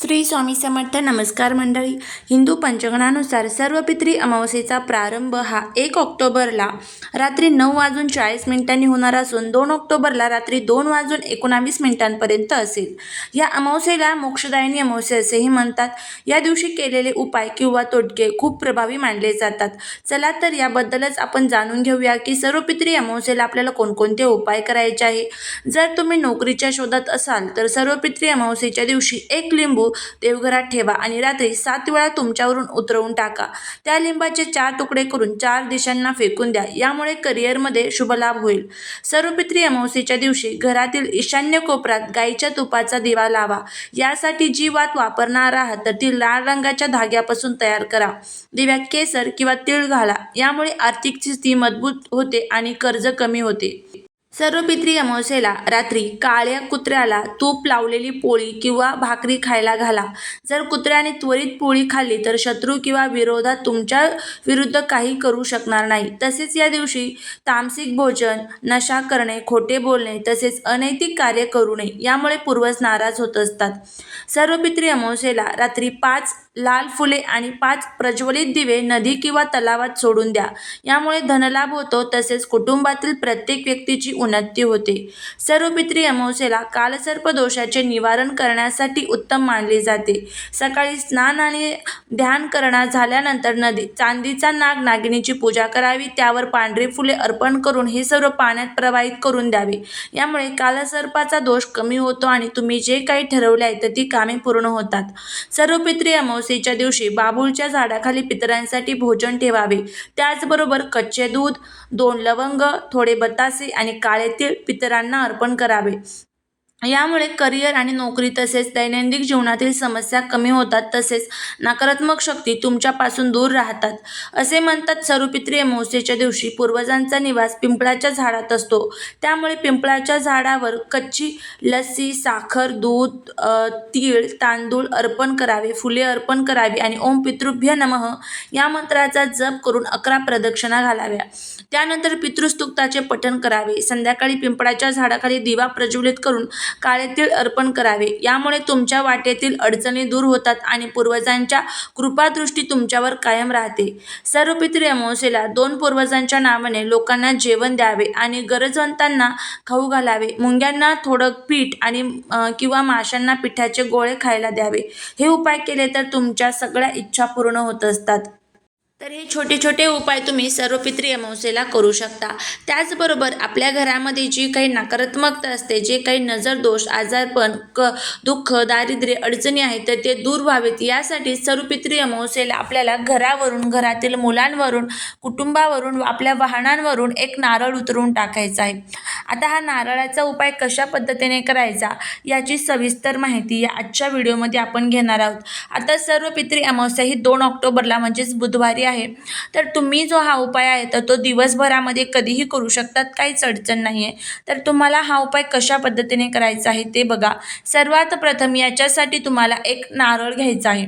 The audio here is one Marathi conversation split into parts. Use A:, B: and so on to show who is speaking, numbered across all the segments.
A: श्री स्वामी समर्थ नमस्कार मंडळी. हिंदू पंचगणानुसार सर्व पित्री अमावस्येचा प्रारंभ हा एक ऑक्टोबरला. रात्री नऊ वाजून चाळीस मिनिटांनी होणार असून दोन ऑक्टोबरला रात्री दोन वाजून एकोणावीस मिनिटांपर्यंत असेल. या अमावस्येला मोक्षदायिनी अमावस्या असेही म्हणतात. या दिवशी केलेले उपाय किंवा तोटके खूप प्रभावी मानले जातात. चला तर याबद्दलच आपण जाणून घेऊया की सर्व पित्री अमावस्येला आपल्याला कोणकोणते उपाय करायचे आहे. जर तुम्ही नोकरीच्या शोधात असाल तर सर्व पित्री अमावस्येच्या दिवशी एक लिंबू देवघरात ठेवा आणि रात्री सात वेळा तुमच्यावरून उतरवून टाका. त्या लिंबाचे चार तुकडे करून चार दिशांना फेकून द्या. यामुळे करिअरमध्ये शुभलाभ होईल. सर्व पितरी अमावस्येच्या दिवशी घरातील ईशान्य कोपऱ्यात गाईच्या तुपाचा दिवा लावा. यासाठी जी वात वापरणार आहात तर ती लाल रंगाच्या धाग्यापासून तयार करा. दिव्यात केसर किंवा तीळ घाला. यामुळे आर्थिक स्थिती मजबूत होते आणि कर्ज कमी होते. सर्व पित्री अमावस्येला रात्री काळ्या कुत्र्याला तूप लावलेली पोळी किंवा भाकरी खायला घाला. जर कुत्र्याने त्वरित पोळी खाल्ली तर शत्रू किंवा विरोधात तुमच्या विरुद्ध काही करू शकणार नाही. तसेच या दिवशी तामसिक भोजन नशा करणे खोटे बोलणे तसेच अनैतिक कार्य करू नये यामुळे पूर्वज नाराज होत असतात. सर्व पित्री अमावस्येला रात्री पाच लाल फुले आणि पाच प्रज्वलित दिवे नदी किंवा तलावात सोडून द्या. यामुळे धनलाभ होतो तसेच कुटुंबातील प्रत्येक व्यक्तीची उन्नती होते. सर्व पित्री अमावस्येला कालसर्प दोषाचे निवारण करण्यासाठी उत्तम मानले जाते. सकाळी स्नान आणि ध्यान करणं झाल्यानंतर नदी चांदीचा नाग नागिनीची पूजा करावी त्यावर पांढरी फुले अर्पण करून हे सर्व पाण्यात प्रवाहित करून द्यावे. यामुळे कालसर्पाचा दोष कमी होतो आणि तुम्ही जे काही ठरवले आहे तर ती कामे पूर्ण होतात. सर्व पित्री अमावस्येच्या दिवशी बाबूलच्या झाडाखाली पितरांसाठी भोजन ठेवावे. त्याचबरोबर कच्चे दूध दोन लवंग थोडे बतासे आणि काळे तीळ पितरांना अर्पण करावे. यामुळे करिअर आणि नोकरी तसेच दैनंदिन जीवनातील समस्या कमी होतात तसेच नकारात्मक शक्ती तुमच्यापासून दूर राहतात. असे म्हणतात सर्वपित्री अमावस्येच्या दिवशी पूर्वजांचा निवास पिंपळाच्या झाडात असतो. त्यामुळे पिंपळाच्या झाडावर कच्ची लस्सी साखर दूध तीळ तांदूळ अर्पण करावे फुले अर्पण करावी आणि ओम पितृभ्य नमः या मंत्राचा जप करून अकरा प्रदक्षिणा घालाव्या. त्यानंतर पितृस्तुक्ताचे पठण करावे. संध्याकाळी पिंपळाच्या झाडाखाली दिवा प्रज्वलित करून काळेतील अर्पण करावे. यामुळे तुमच्या वाटेतील अडचणी दूर होतात आणि पूर्वजांच्या कृपादृष्टी तुमच्यावर कायम राहते. सर्व पितरी अमावस्येला दोन पूर्वजांच्या नावाने लोकांना जेवण द्यावे आणि गरजवंतांना खाऊ घालावे. मुंग्यांना थोडं पीठ आणि किंवा माशांना पिठाचे गोळे खायला द्यावे. हे उपाय केले तर तुमच्या सगळ्या इच्छा पूर्ण होत असतात. तर हे छोटे छोटे उपाय तुम्ही सर्व पित्री अमावस्येला करू शकता. त्याचबरोबर आपल्या घरामध्ये जी काही नकारात्मकता असते जे काही नजर दोष आजारपण क दुःख दारिद्र्य अडचणी आहेत तर ते दूर व्हावेत. यासाठी सर्व पित्री अमावस्येला आपल्याला घरावरून घरातील मुलांवरून कुटुंबावरून आपल्या वाहनांवरून एक नारळ उतरून टाकायचा आहे. आता हा नारळाचा उपाय कशा पद्धतीने करायचा याची सविस्तर माहिती या आजच्या व्हिडिओमध्ये आपण घेणार आहोत. आता सर्व पित्री अमावस्या ही दोन ऑक्टोबरला म्हणजेच बुधवारी आहे. तर तुम्ही जो हा उपाय आहे तर तो दिवसभरामध्ये कधीही करू शकतात काहीच अडचण नाही आहे तर तुम्हाला हा उपाय कशा पद्धतीने करायचा आहे ते बघा. सर्वात प्रथम याच्यासाठी तुम्हाला एक नारळ घ्यायचा आहे.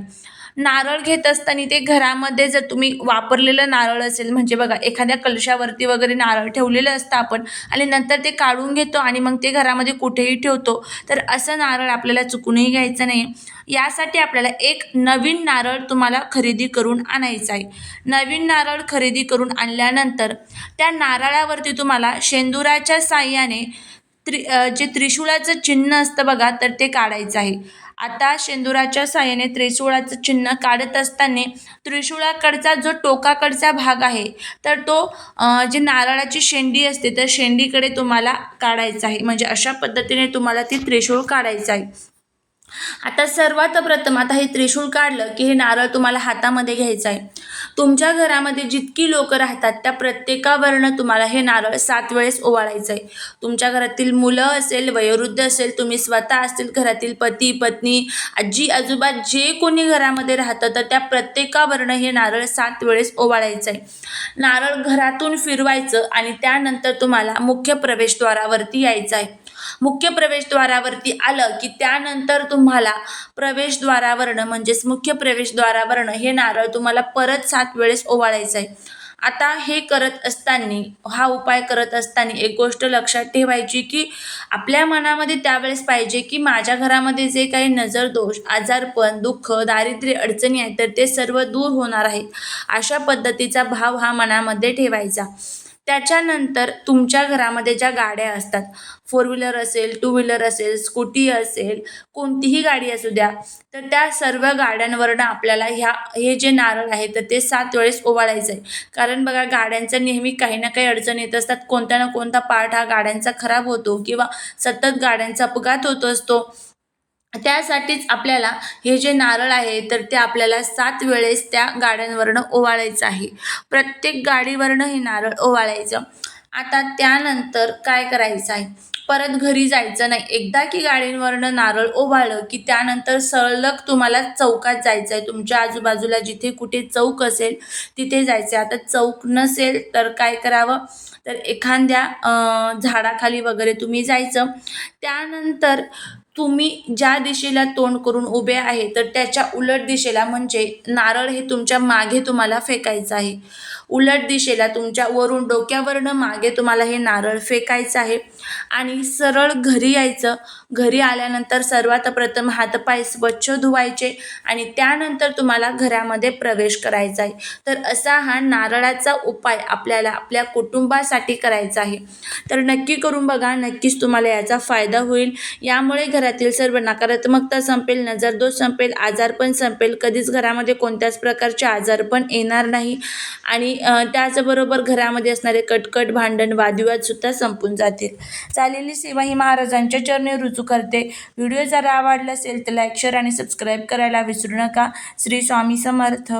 A: नारळ घेत असताना ते घरामध्ये जर तुम्ही वापरलेलं नारळ असेल म्हणजे बघा एखाद्या कलशावरती वगैरे नारळ ठेवलेलं असतं आपण आणि नंतर ते काढून घेतो आणि मग ते घरामध्ये कुठेही ठेवतो तर असं नारळ आपल्याला चुकूनही घ्यायचं नाही यासाठी आपल्याला एक नवीन नारळ तुम्हाला खरेदी करून आणायचा आहे. नवीन नारळ खरेदी करून आणल्यानंतर त्या नारळावरती तुम्हाला शेंदुराच्या साह्याने त्रि जे त्रिशूळाचं चिन्ह असतं बघा तर ते काढायचं आहे. आता शेंदुराच्या साह्याने त्रिशूळाचं चिन्ह काढत असताना त्रिशूळाकडचा जो टोकाकडचा भाग आहे तर तो जी नारळाची शेंडी असते तर शेंडीकडे तुम्हाला काढायचा आहे. म्हणजे अशा पद्धतीने तुम्हाला ती त्रिशूळ काढायचं आहे. आता सर्वात प्रथम आता हे त्रिशूळ काढलं की हे नारळ तुम्हाला हातामध्ये घ्यायचं आहे. तुमच्या घरामध्ये जितकी लोकं राहतात त्या प्रत्येकावरनं तुम्हाला हे नारळ सात वेळेस ओवाळायचं आहे. तुमच्या घरातील मुलं असेल वयोवृद्ध असेल तुम्ही स्वतः असतील घरातील पती पत्नी आजी आजोबा जे कोणी घरामध्ये राहतं तर त्या प्रत्येकावरनं हे नारळ सात वेळेस ओवाळायचं आहे. नारळ घरातून फिरवायचं आणि त्यानंतर तुम्हाला मुख्य प्रवेशद्वारावरती यायचं आहे. मुख्य प्रवेशद्वारावरती आलं की त्यानंतर तुम्हाला प्रवेशद्वारावरनं म्हणजेच मुख्य प्रवेशद्वारावरनं हे नारळ तुम्हाला परत सात वेळेस ओवाळायचं आहे आता हे करत असताना हा उपाय करत असताना एक गोष्ट लक्षात ठेवायची की आपल्या मनामध्ये त्यावेळेस पाहिजे की माझ्या घरामध्ये जे काही नजर दोष आजारपण दुःख दारिद्र्य अडचणी आहेत तर ते सर्व दूर होणार आहेत. अशा पद्धतीचा भाव हा मनामध्ये ठेवायचा. त्याच्यानंतर तुमच्या घरामध्ये ज्या गाड्या असतात फोर व्हीलर असेल टू व्हीलर असेल स्कूटी असेल कोणतीही गाडी असू द्या तर त्या सर्व गाड्यांवरनं आपल्याला ह्या हे जे नारळ आहे तर ते सात वेळेस ओवाळायचं आहे कारण बघा गाड्यांचा नेहमी काही ना काही अडचण येत असतात. कोणता ना कोणता पार्ट हा गाड्यांचा खराब होतो किंवा सतत गाड्यांचा अपघात होत असतो. त्यासाठीच आपल्याला हे जे नारळ आहे तर ते आपल्याला सात वेळेस त्या गाड्यांवरनं ओवाळायचं आहे. प्रत्येक गाडीवरनं हे नारळ ओवाळायचं. आता त्यानंतर काय करायचं आहे? परत घरी जायचं नाही. एकदा की गाडींवरनं नारळ ओवाळलं की त्यानंतर सलग तुम्हाला चौकात जायचं आहे. तुमच्या आजूबाजूला जिथे कुठे चौक असेल तिथे जायचं आहे. आता चौक नसेल तर काय करावं? तर एखाद्या झाडाखाली वगैरे तुम्ही जायचं. त्यानंतर तुम्ही ज्या दिशेला तोंड करून उभे आहे तर त्याच्या उलट दिशेला म्हणजे नारळ हे तुमच्या मागे तुम्हाला फेकायचं आहे. उलट दिशेला तुमच्या वरून डोक्यावरनं मागे तुम्हाला हे नारळ फेकायचं आहे. आणि सरळ घरी यायचं. घरी आल्यानंतर सर्वात प्रथम हातपाय स्वच्छ धुवायचे आणि त्यानंतर तुम्हाला घरामध्ये प्रवेश करायचा आहे. तर असा हा नारळाचा उपाय आपल्याला आपल्या कुटुंबासाठी करायचा आहे. तर नक्की करून बघा नक्कीच तुम्हाला याचा फायदा होईल. यामुळे घरातील सर्व नकारात्मकता संपेल नजरदोष संपेल आजारपण संपेल. कधीच घरामध्ये कोणत्याच प्रकारचे आजारपण येणार नाही. आणि त्याचबरोबर घरामध्ये असणारे कटकट भांडण वादविवादसुद्धा संपून जातील. चालेली सेवा ही महाराजांच्या चरणी रुजू करते. व्हिडिओ जर आवडला असेल तर लाईक शेअर आणि सबस्क्राईब करायला विसरू नका. श्री स्वामी समर्थ.